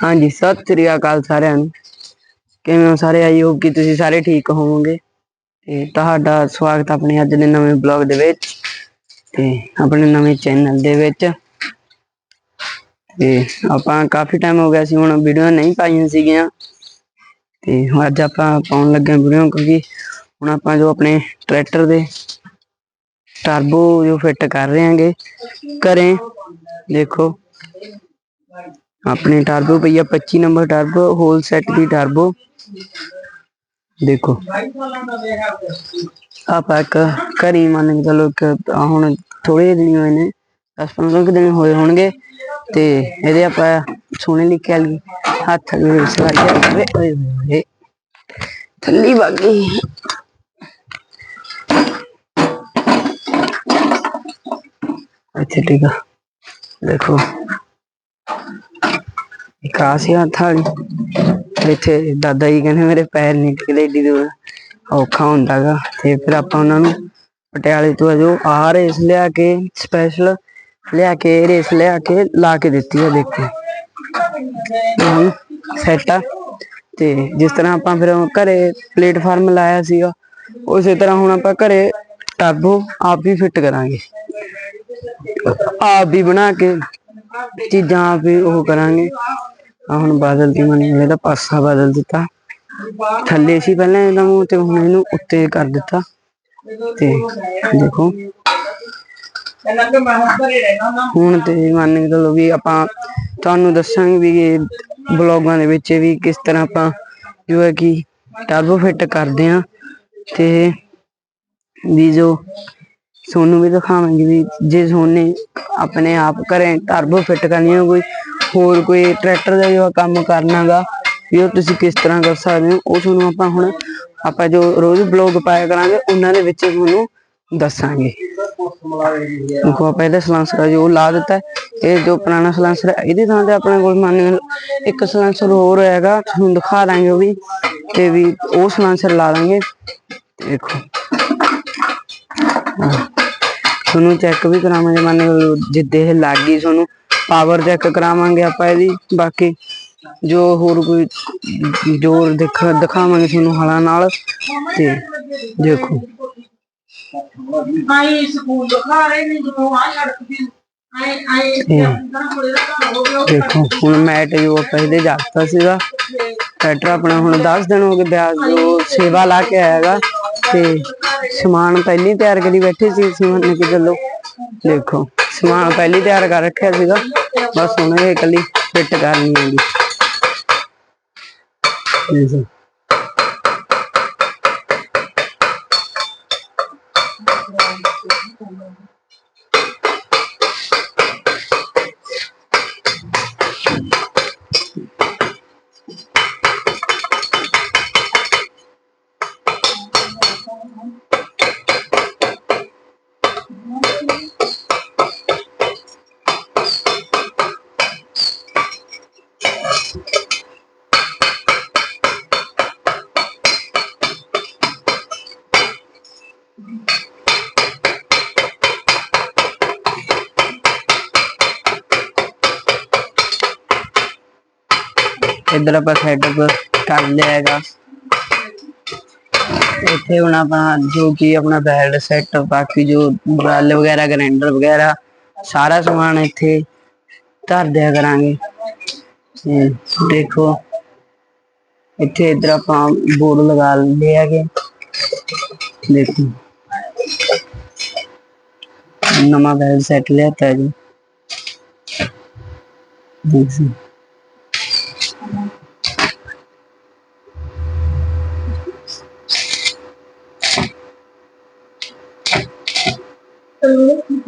ਹਾਂਜੀ, ਸਤਿ ਸ੍ਰੀ ਅਕਾਲ ਸਾਰਿਆਂ ਨੂੰ। ਕਿਵੇਂ ਹੋ ਸਾਰੇ? ਆਈ ਹੋਪ ਕਿ ਤੁਸੀਂ ਸਾਰੇ ਠੀਕ ਹੋਵੋਗੇ। ਤੇ ਤੁਹਾਡਾ ਸਵਾਗਤ ਆਪਣੇ ਅੱਜ ਦੇ ਨਵੇਂ ਬਲੌਗ ਦੇ ਵਿੱਚ। ਤੇ ਆਪਣੇ ਨਵੇਂ ਚੈਨਲ ਦੇ ਵਿੱਚ। ਤੇ ਆਪਾਂ ਕਾਫੀ ਟਾਈਮ ਹੋ ਗਿਆ ਸੀ, ਹੁਣ ਵੀਡੀਓ ਨਹੀਂ ਪਾਈਆਂ ਸੀਗੀਆਂ। ਤੇ ਹੁਣ ਅੱਜ ਆਪਾਂ ਪਾਉਣ ਲੱਗੇ ਵੀਡੀਓ ਕਿਉਂਕਿ ਹੁਣ ਆਪਾਂ ਜੋ ਆਪਣੇ ਟਰੈਕਟਰ ਦੇ ਟਰਬੋ ਜੋ ਫਿੱਟ ਕਰ ਰਹੇ ਹਾਂਗੇ, ਘਰੇ ਦੇਖੋ। ਆਪਣੇ ਟਰਬੋ ਪਈ ਆ 25 ਨੰਬਰ ਟਰਬੋ ਹੋਲ ਸੈਟ ਦੀ ਟਰਬੋ ਦੇਖੋ, ਆਪਾਂ ਇੱਕ ਘਰੀ ਮੰਨ ਕੇ ਚਲੋ ਹੁਣ ਥੋੜੇ ਦਿਨ ਹੋਏ ਨੇ 10 15 ਦਿਨ ਹੋਏ ਹੋਣਗੇ, ਤੇ ਇਹਦੇ ਆਪਾਂ ਸੋਹਣੇ ਲਿਖਿਆ ਲਈ ਹੱਥ ਦੇ ਸਲਾਈਆ ਕਰੇ ਓਏ ਥੱਲੀ ਵਾਗੀ ਅੱਛਾ ਠੀਕ ਆ। ਦੇਖੋ ਇੱਕ ਆ ਹੱਥ ਵਾਲੀ। ਇੱਥੇ ਦਾਦਾ ਜੀ ਕਹਿੰਦੇ ਮੇਰੇ ਪੈਰ ਨਹੀਂ ਟਿਕਦੇ, ਏਡੀ ਦੂਰ। ਔਖਾ ਹੁੰਦਾਗਾ ਤੇ ਫਿਰ ਆਪਾਂ ਉਹਨਾਂ ਨੂੰ ਪਟਿਆਲੇ ਤੋਂ ਜੋ, ਆ ਰੇਸ ਲਿਆ ਕੇ ਸਪੈਸ਼ਲ ਲਿਆ ਕੇ ਰੇਸ ਲਿਆ ਕੇ ਲਾ ਕੇ ਦਿੱਤੀ ਹੈ ਦੇਖੋ ਹੁਣ ਸੈਟ ਆ। ਤੇ ਜਿਸ ਤਰ੍ਹਾਂ ਆਪਾਂ ਫਿਰ ਘਰੇ ਪਲੇਟਫਾਰਮ ਲਾਇਆ ਸੀਗਾ, ਉਸੇ ਤਰ੍ਹਾਂ ਹੁਣ ਆਪਾਂ ਘਰੇ ਟਰਬੋ ਆਪ ਵੀ ਫਿੱਟ ਕਰਾਂਗੇ। ਆਪ ਵੀ ਬਣਾ ਕੇ ਚੀਜ਼ਾਂ ਆਪ ਵੀ ਉਹ ਕਰਾਂਗੇ। ਆ ਹੁਣ ਬਦਲ ਦੀ ਮਨੀ ਇਹਦਾ ਪਾਸਾ ਬਦਲ ਦਿੱਤਾ। ਥੱਲੇ ਸੀ ਪਹਿਲਾਂ ਇਹਦਾ ਮੂੰਹ ਤੇ ਹੁਣ ਇਹਨੂੰ ਉੱਤੇ ਕਰ ਦਿੱਤਾ। ਤੇ ਦੇਖੋ। ਹੁਣ ਤੇ ਮੰਨ ਕੇ ਚਲੋ ਵੀ ਆਪਾਂ ਤੁਹਾਨੂੰ ਦੱਸਾਂਗੇ ਵੀ ਬਲੌਗਾਂ ਦੇ ਵਿੱਚ ਵੀ ਕਿਸ ਤਰ੍ਹਾਂ ਆਪਾਂ ਜੋ ਹੈ ਕਿ ਟਰਬੋ ਫਿੱਟ ਕਰਦੇ ਆ ਤੇ ਵੀ ਜੋ ਸੋਨੂੰ ਵੀ ਦਿਖਾਵਾਂਗੇ ਵੀ ਜੇ ਸੋਨੇ ਆਪਣੇ ਆਪ ਘਰੇ ਟਰਬੋ ਫਿੱਟ ਕਰਨੀ ਹੈ ਕੋਈ ਹੋਰ ਕੋਈ ਟਰੈਕਟਰ ਦਾ ਜੋ ਕੰਮ ਕਰਨਾਗਾ, ਵੀ ਉਹ ਤੁਸੀਂ ਕਿਸ ਤਰ੍ਹਾਂ ਕਰ ਸਕਦੇ ਹੋ, ਉਹ ਤੁਹਾਨੂੰ ਆਪਾਂ ਹੁਣ ਆਪਾਂ ਜੋ ਰੋਜ਼ ਬਲੌਗ ਪਾਇਆ ਕਰਾਂਗੇ, ਉਹਨਾਂ ਦੇ ਵਿੱਚ ਤੁਹਾਨੂੰ ਦੱਸਾਂਗੇ। ਦੇਖੋ, ਆਪਾਂ ਇਹਦਾ ਸਲਾਂਸਰ ਜੋ ਲਾ ਦਿੱਤਾ ਇਹ ਜੋ ਪੁਰਾਣਾ ਸਲਾਂਸਰ ਹੈ, ਇਹਦੀ ਥਾਂ ਤੇ ਆਪਣੇ ਕੋਲ ਮੰਨ ਇੱਕ ਸਲਾਂਸਰ ਹੋਰ ਹੈਗਾ ਤੁਹਾਨੂੰ ਦਿਖਾ ਦਾਂਗੇ ਉਹ ਵੀ, ਤੇ ਵੀ ਉਹ ਸਲਾਂਸਰ ਲਾ ਦਾਂਗੇ। ਦੇਖੋ। ਤੁਹਾਨੂੰ ਚੈੱਕ ਵੀ ਕਰਾਵਾਂਗੇ, ਮੰਨ ਜਿੱਦੇ ਇਹ ਲੱਗ ਗਈ ਤੁਹਾਨੂੰ। ਪਾਵਰ ਚੈੱਕ ਕਰਾਵਾਂਗੇ ਆਪਾਂ ਇਹਦੀ ਬਾਕੀ ਜੋ ਹੋਰ ਕੋਈ ਜੋਰ ਦਿਖ ਦਿਖਾਵਾਂਗੇ ਤੁਹਾਨੂੰ ਹਲਾਂ ਨਾਲ ਤੇ ਦੇਖੋ। ਸਕੂਲ ਦਿਖਾ ਰਹੇ ਨੇ ਜਦੋਂ ਆ ਦਾ ਹੁਣ ਮੈਟ ਜੋ ਇਹਦੇ ਜਾਤਾ ਸੀਗਾ ਟਰੈਕਟਰ ਆਪਣਾ ਹੁਣ 10 ਦਿਨ ਹੋ ਗਏ ਵਿਆਜ ਜੋ ਸੇਵਾ ਲਾ ਕੇ ਆਇਆਗਾ ਤੇ ਸਮਾਨ ਪਹਿਲੀ ਤਿਆਰ ਕਰੀ ਬੈਠੇ ਸੀ ਅਸੀਂ ਮੰਨ ਕੇ ਚੱਲੋ। ਦੇਖੋ, ਸਮਾਨ ਪਹਿਲੀ ਤਿਆਰ ਕਰ ਰੱਖਿਆ ਸੀਗਾ, ਬਸ ਹੁਣ ਇਹ ਇਕੱਲੀ ਫਿੱਟ ਕਰਨੀ ਹੈਗੀ। ਦੇਖੋ ਇੱਧਰ ਆਪਾਂ ਸੈਟਅਪ ਕਰ ਲਿਆ ਹੈਗਾ। ਇੱਥੇ ਹੁਣ ਆਪਾਂ ਜੋ ਕਿ ਆਪਣਾ ਬੈਲਟ ਸੈੱਟ ਬਾਕੀ ਜੋ ਬਲ ਵਗੈਰਾ ਗ੍ਰਾਈਂਡਰ ਵਗੈਰਾ, ਸਾਰਾ ਸਮਾਨ ਇੱਥੇ ਧਰ ਦਿਆ ਕਰਾਂਗੇ। ਦੇਖੋ, ਇੱਥੇ ਇੱਧਰ ਆਪਾਂ ਬੋਰਡ ਲਗਾ ਲਏ ਹੈਗੇ। ਦੇਖੋ। ਨਵਾਂ ਬੈਲਟ ਸੈੱਟ ਲਿਆਤਾ ਜੀ। ਦੇਖ। ਸਕਦੇ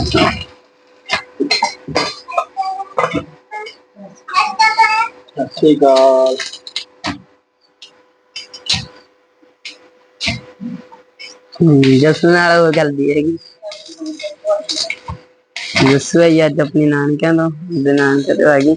ਬੱਚਾ ਸਤਿ ਗਾਲ ਜਸ ਨਾਲ ਉਹ ਕਰਦੀ ਹੈਗੀ। ਜਸ ਵੀ ਅੱਜ ਆਪਣੀ ਨਾਨਕਿਆਂ ਤੋਂ ਦੇ ਨਾਨਕੇ ਆ ਗਈ।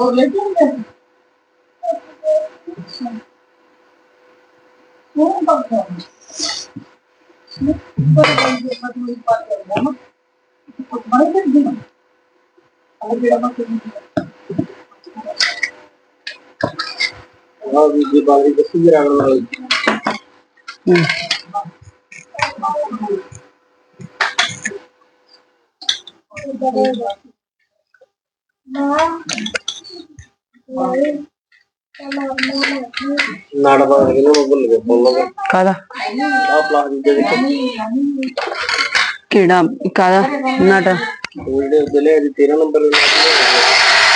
और लेते हैं कौन बात है पर बंदे मत मुझे बात कर रहा हूं నాడబా ఇల్లు మొబైల్ పోలగా కాదా ఆ ప్లాన్ దేకో ਕਿਹੜਾ ਕਾਦਾ ਨਾਟ ਉਹਦੇ ਉਦਲੇ ਦੀ 13 ਨੰਬਰ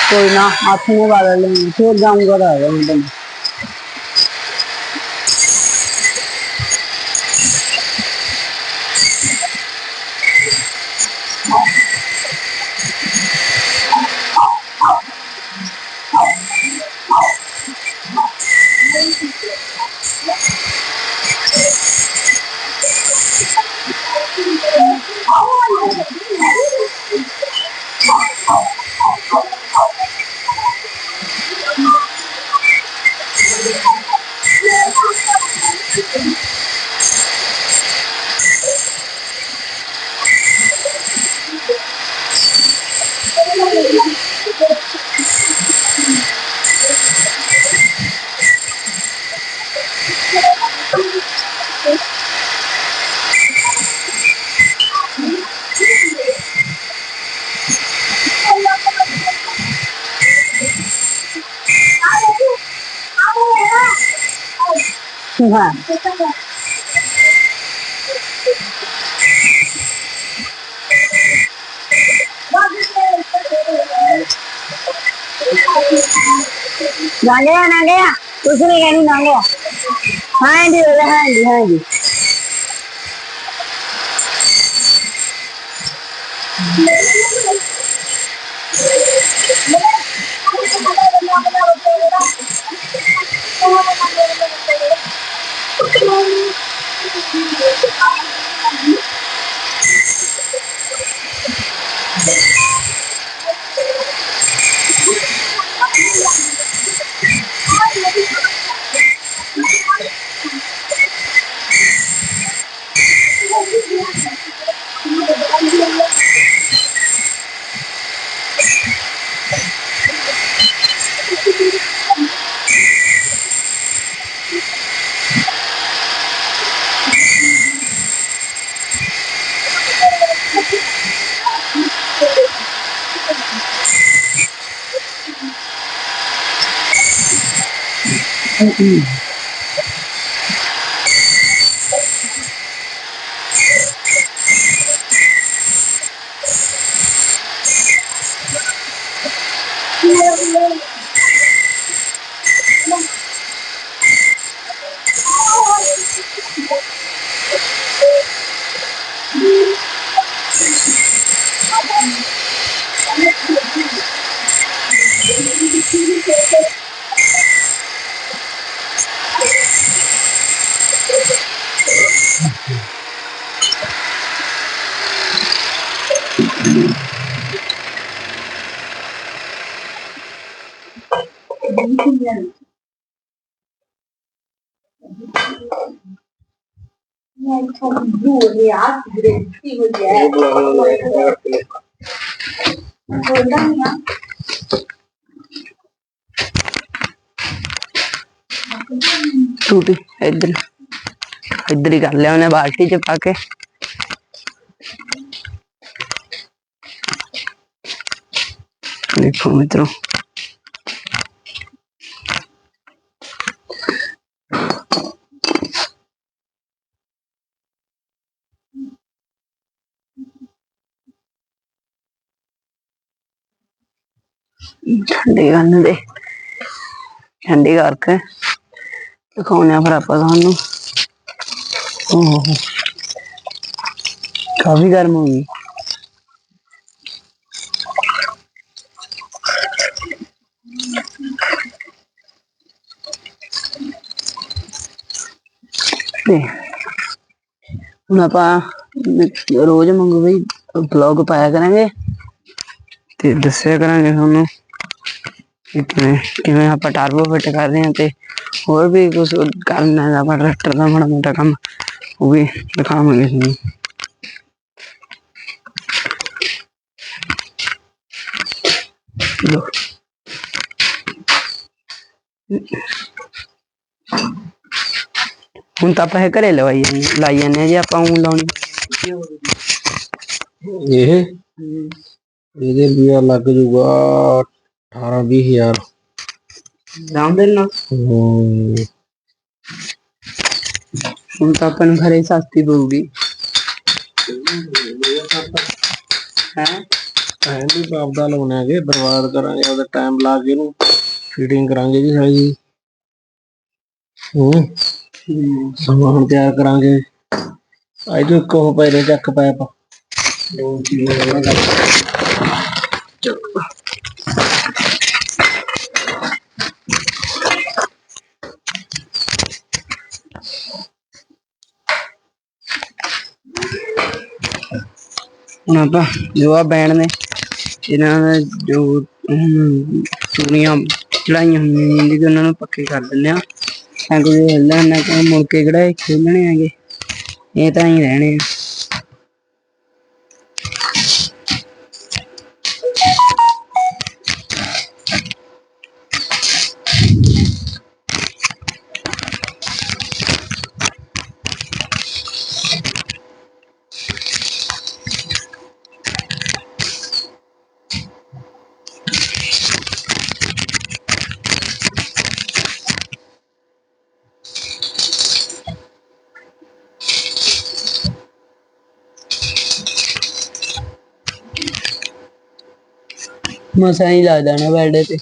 ਕੋਈ ਨਾ ਹੱਥ ਨੂੰ ਵਾਲਾ ਲੈ ਫੇਰ ਜਾਊਂਗਾ ਦਾ ਹੁੰਦਾ 哇你的手机 ਮੁੰਡਾ ਹਾਂ ਨਾ ਗਿਆ ਨਾ ਗਿਆ ਕੁਛ ਨਹੀਂ ਕਹਿਣੀ ਨਾ ਗਿਆ ਹਾਂ ਜੀ ਹਾਂ ਜੀ ਹਾਂ ਜੀ ਉਹ ਬੁਲਾ ਲੈ ਕੇ ਟੂਟੀ ਇੱਧਰ ਇੱਧਰ ਹੀ ਕਰ Thank you. 嗯 ਲਿਆ ਉਹਨੇ ਬਾਲਟੀ ਚ ਪਾ ਕੇ ਦੇਖੋ ਮਿੱਤਰੋ ਠੰਡੇ ਕਰਨ ਦੇ ਠੰਡੀ ਕਰਕੇ ਦਿਖਾਉਂਦੇ ਆ ਫਿਰ ਆਪਾਂ ਤੁਹਾਨੂੰ। ਓਹ। ਕਾਫੀ ਗਰਮ ਹੋ ਗਈ। ਤੇ ਹੁਣ ਆਪਾਂ ਰੋਜ਼ ਮੰਗੋ ਬਈ ਬਲੌਗ ਪਾਇਆ ਕਰਾਂਗੇ। ਤੇ ਦੱਸਿਆ ਕਰਾਂਗੇ ਤੁਹਾਨੂੰ। ਕਿ ਕਿਵੇਂ ਕਿਵੇਂ ਆਪਾਂ ਟਰਬੋ ਫਿੱਟ ਕਰ ਰਹੇ ਹਾਂ ਤੇ ਹੋਰ ਵੀ ਕੁਝ ਕਰਨਾ ਹੈ ਆਪਾਂ ਟਰੈਕਟਰ ਦਾ ਮਾੜਾ ਮੋਟਾ ਕੰਮ ਉਹ ਵੀ ਦਿਖਾਵਾਂਗੇ ਤੁਹਾਨੂੰ। ਲੋ ਹੁਣ ਤਾਂ ਆਪਾਂ ਇਹ ਘਰੇ ਲਵਾਈ ਲਾਈ ਜਾਂਦੇ ਆ ਜੀ ਆਪਾਂ ਉਹ ਲਾਉਣੀ ਇਹ? ਇਹਦੇ ਰੁਪਿਆ ਲੱਗ ਜੂਗਾ 18 20000 ਲਾਉਂਦੇ ਨਾ ਹੂੰ। ਹੁਣ ਤਾਂ ਆਪਾਂ ਨੂੰ ਘਰੇ ਸਸਤੀ ਪਊਗੀ। ਹੈ? ਐਂਡੀ ਬਾਪ ਦਾ ਲਾਉਣਾ ਹੈਗੇ ਬਰਬਾਦ ਕਰਾਂਗੇ ਉਹਦਾ ਟਾਈਮ ਲਾ ਕੇ ਇਹਨੂੰ ਫੀਡਿੰਗ ਕਰਾਂਗੇ ਜੀ ਸਾਰੀ। ਜੀ ਹੂੰ ਸਮਾਨ ਤਿਆਰ ਕਰਾਂਗੇ। ਅੱਜ ਤੋਂ ਇੱਕ ਉਹ ਪੈਰੇ ਚੱਕ ਪੈਪ ਦੋ ਕਿਲੋ ਦਾ ਹੁਣ ਆਪਾਂ ਜੋ ਆ ਬੈਂਡ ਨੇ ਇਹਨਾਂ ਨੇ ਜੋ ਅਮ, ਚੂੜੀਆਂ ਚੜਾਈਆਂ ਹੋਈਆਂ ਨੇ ਕਿ ਉਹਨਾਂ ਨੂੰ ਪੱਕੇ ਕਰ ਦਿੰਦੇ ਆ ਤਾਂ ਕਿ ਇਹ ਨਾ ਕਿ ਮੁੜ ਕੇ ਕਿਹੜਾ ਇਹ ਖੇਲਣੇ ਹੈਗੇ। ਇਹ ਤਾਂ ਹੀ ਰਹਿਣੇ ਆ। ਮਸਾਂ ਹੀ ਲੱਗਦਾ ਨਾ ਬੈਡ ਤੇ।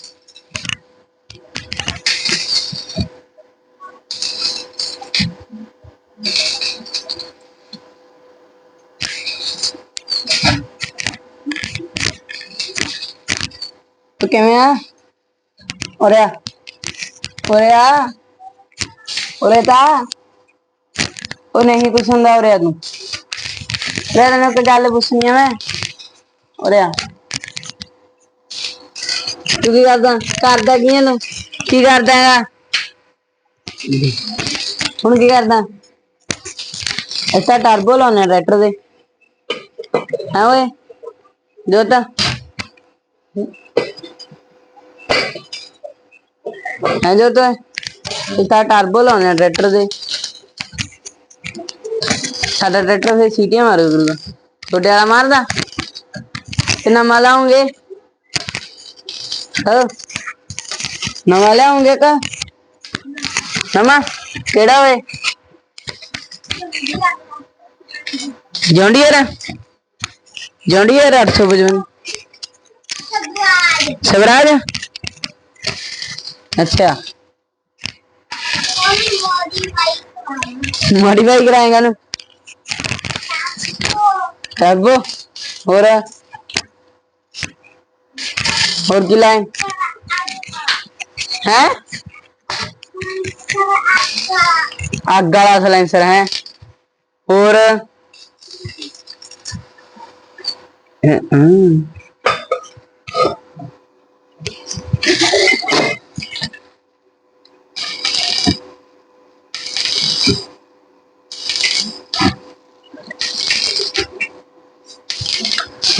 ਤੂੰ ਕਿਵੇਂ ਆ? ਉਰੇ ਆ। ਉਰੇ ਆ। ਉਰੇ ਤਾਂ। ਉਹ ਨਹੀਂ ਕੁਛ ਹੁੰਦਾ ਉਰੇ ਆ ਤੂੰ। ਲੈ ਤੈਨੂੰ ਇੱਕ ਗੱਲ ਪੁੱਛਣੀ ਆ ਮੈਂ। ਉਰੇ ਆ। ਤੂੰ ਕੀ ਕਰਦਾ? ਕਰਦਾ ਕੀ ਹੈ ਕੀ ਕਰਦਾ ਹੈਗਾ? ਹੁਣ ਕੀ ਕਰਦਾ? ਇੱਥੇ ਟਰਬੋ ਲਾਉਣਾ ਟਰੈਕਟਰ ਦੇ। ਹਾਂ ਓਏ, ਜੋਤਾ? ਹਾਂ ਜੋਤਾ ਇੱਥੇ ਟਰਬੋ ਲਾਉਣਾ ਟਰੈਕਟਰ ਦੇ। ਸਾਡਾ ਟਰੈਕਟਰ ਫੇ ਸੀਟੀਆਂ ਮਾਰੂ ਕਰੂਗਾ ਤੁਹਾਡੇ ਵਾਲਾ ਮਾਰਦਾ? ਕਿੰਨਾ ਮਾਲ ਹਾਂ। ਨਵਾਂ ਲਿਆਉਂਗੇ ਕਾ ਨਵਾਂ, ਕਿਹੜਾ ਓਏ? John Deere. John Deere 855 Swaraj. ਅੱਛਾ। ਮੋਡੀਫਾਈ ਕਰਾਏਗਾ ਨਾ ਟਰਬੋ ਹੋਰ। ਹੋਰ ਕੀ ਲਾਏ? ਹੈਂ? ਅੱਗ ਵਾਲਾ ਸਲੈਂਸਰ ਹੈਂ। ਹੋਰ?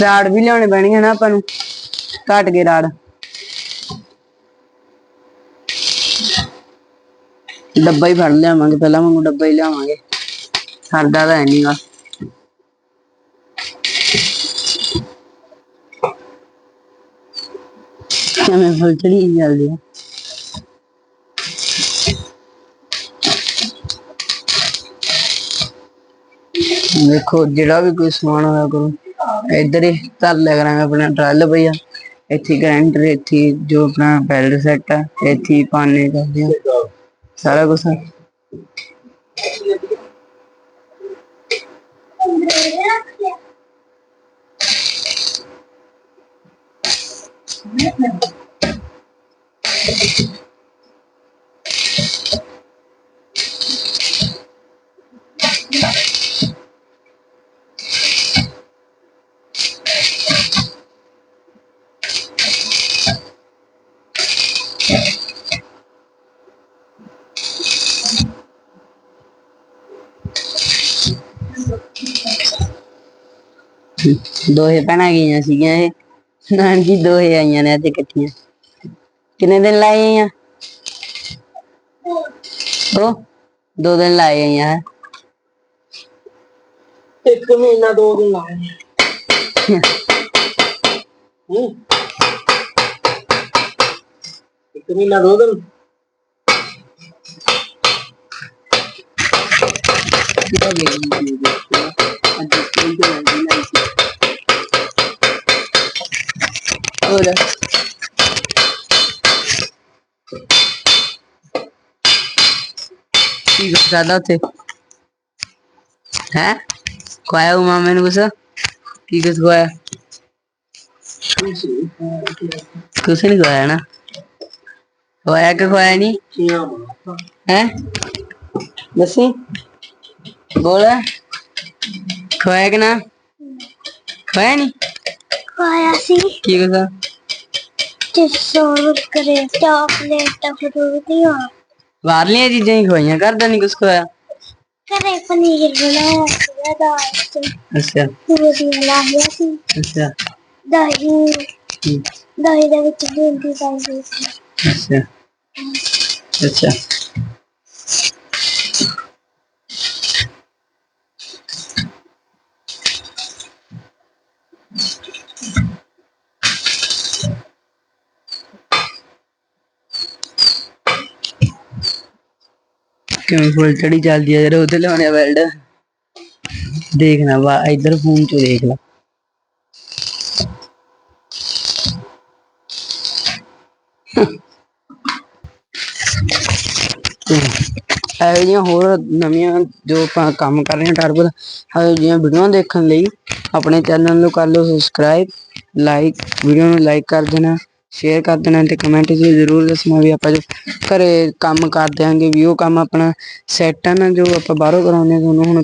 ਰਾੜ ਵੀ ਲਿਆਉਣੇ ਪੈਣਗੇ ਨਾ ਆਪਾਂ ਨੂੰ। ਘਟ ਕੇ ਰਾੜ। ਡੱਬਾ ਹੀ ਫੜ ਲਿਆਵਾਂਗੇ, ਪਹਿਲਾਂ ਵਾਂਗੂ ਡੱਬਾ ਹੀ ਲਿਆਵਾਂਗੇ। ਸਰਦਾ ਤਾਂ ਹੈ ਨਹੀਂਗਾ ਕਿਵੇਂ ਫੁੱਲ ਜਲਦੀ ਆ। ਦੇਖੋ, ਜਿਹੜਾ ਵੀ ਕੋਈ ਸਮਾਨ ਹੋਇਆ ਕਰੋ, ਇੱਧਰ ਹੀ ਧਰ ਲਿਆ ਕਰਾਂਗੇ, ਆਪਣਾ ਟਰੱਲ ਭਈਆ। ਇੱਥੇ ਗ੍ਰਾਈਂਡਰ ਇੱਥੇ ਜੋ ਆਪਣਾ ਬੈਲਟ ਸੈੱਟ ਆ ਇੱਥੇ ਹੀ ਪਾਣੇ ਕਰਦੇ ਆ ਸਾਰਾ ਕੁਝ ਦੋਹੇ ਭੈਣਾਂ ਗਈਆਂ ਸੀਗੀਆਂ ਇਹ। ਨਾਨਕੀ ਦੋਹੇ ਆਈਆਂ ਨੇ ਅੱਜ ਇਕੱਠੀਆਂ। ਕਿੰਨੇ ਦਿਨ ਲਾਏ ਆ ਉਹ ਦੋ ਦਿਨ ਲਾਏ ਆਈਆਂ ਇੱਕ ਮਹੀਨਾ ਦੋ ਦਿਨ ਲਾਏ ਹੂੰ। ਇੱਕ ਮਹੀਨਾ ਦੋ ਦਿਨ। ਕਿਹੜਾ ਗਈ ਹੋਰ ਕੀ ਕਰਦਾ ਉੱਥੇ ਹੈ ਖਵਾਇਆ ਉਹ ਮਾਮੇ ਨੂੰ ਕੁਛ ਕੀ ਕੁਛ ਖਵਾਇਆ ਕੁਛ ਨਹੀਂ ਖਵਾਇਆ ਨਾ ਖਵਾਇਆ ਕਿ ਖਵਾਇਆ ਨਹੀਂ ਚੀਆਂ ਬਣਾ ਹੈ ਦੱਸੀ ਬੋਲ ਖਵਾਇਆ ਕਿ ਨਾ ਖਵਾਇਆ ਨਹੀਂ ਖਾਇਆ ਸੀ ਕੀ ਕੁਛ ਚਿਪਸ ਕਰੇ ਚਾਕਲੇਟ ਫਰੂਟੀਆਂ ਬਾਹਰਲੀਆਂ ਚੀਜ਼ਾਂ ਹੀ ਖਵਾਈਆਂ ਘਰ ਨਹੀਂ ਕੁਛ ਖਵਾਇਆ ਕਰੇ ਪਨੀਰ ਬਣਾਇਆ ਸੀ ਦਾਲ ਤੇ ਅੱਛਾ ਪੂਰੀ ਲਾਇਆ ਸੀ ਅੱਛਾ ਦਹੀਂ ਹਮ, ਦਹੀਂ ਦੇ ਵਿੱਚ ਬੂੰਦੀ ਪਾਈ ਹੋਈ ਸੀ ਅੱਛਾ ਅੱਛਾ ਕਿਵੇਂ ਫੁੱਲ ਚੜੀ ਚੱਲਦੀ ਆ ਜਰਾ ਉਹਦੇ ਲਾਉਣੇ ਵੈਲਡ? ਦੇਖਣਾ ਵਾ, ਇਧਰ ਫੋਨ ਚ ਦੇਖ ਲਾ। ਇਹੋ ਜਿਹੀਆਂ ਹੋਰ ਨਵੀਆਂ ਜੋ ਆਪਾਂ ਕੰਮ ਕਰ ਰਹੇ ਹਾਂ ਟਰਬੋ ਦਾ ਇਹੋ ਜਿਹੀਆਂ ਵੀਡੀਓ ਦੇਖਣ ਲਈ ਆਪਣੇ ਚੈਨਲ ਨੂੰ ਕਰ ਲਓ ਸਬਸਕ੍ਰਾਈਬ ਲਾਈਕ ਵੀਡੀਓ ਨੂੰ ਲਾਈਕ ਕਰ ਦੇਣਾ। ਸ਼ੇਅਰ ਕਰ ਦੇਣਾ ਤੇ ਕਮੈਂਟ 'ਚ ਜ਼ਰੂਰ ਦੱਸਣਾ ਵੀ ਆਪਾਂ ਜੋ ਘਰੇ ਕੰਮ ਕਰ ਦਿਆਂਗੇ ਵੀ ਉਹ ਕੰਮ ਆਪਣਾ ਸੈੱਟ ਆ ਨਾ ਜੋ ਆਪਾਂ ਬਾਹਰੋਂ ਕਰਾਉਂਦੇ ਹਾਂ ਤੁਹਾਨੂੰ ਹੁਣ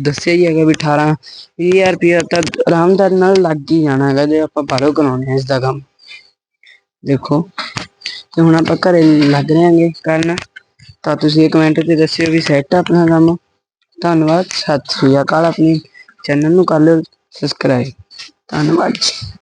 ਦੱਸਿਆ ਹੀ ਹੈਗਾ ਵੀ 18 20000 ਰੁਪਇਆ ਤਾਂ ਆਰਾਮਦਾਰੀ ਨਾਲ ਲੱਗ ਹੀ ਜਾਣਾ ਹੈਗਾ ਜੇ ਆਪਾਂ ਬਾਹਰੋਂ ਕਰਾਉਂਦੇ ਹਾਂ ਇਸ ਦਾ ਕੰਮ। ਦੇਖੋ, ਤੇ ਹੁਣ ਆਪਾਂ ਘਰੇ ਲੱਗ ਰਹੇ ਹਾਂਗੇ ਕਰਨ ਤਾਂ ਤੁਸੀਂ ਇਹ ਕਮੈਂਟ ਤੇ ਦੱਸਿਓ ਵੀ ਸੈੱਟ ਆਪਣਾ ਕੰਮ। ਧੰਨਵਾਦ, ਸਤਿ ਸ੍ਰੀ ਅਕਾਲ ਆਪਣੀ ਚੈਨਲ ਨੂੰ ਕਰ ਲਿਓ ਸਬਸਕ੍ਰਾਈਬ ਧੰਨਵਾਦ ਜੀ।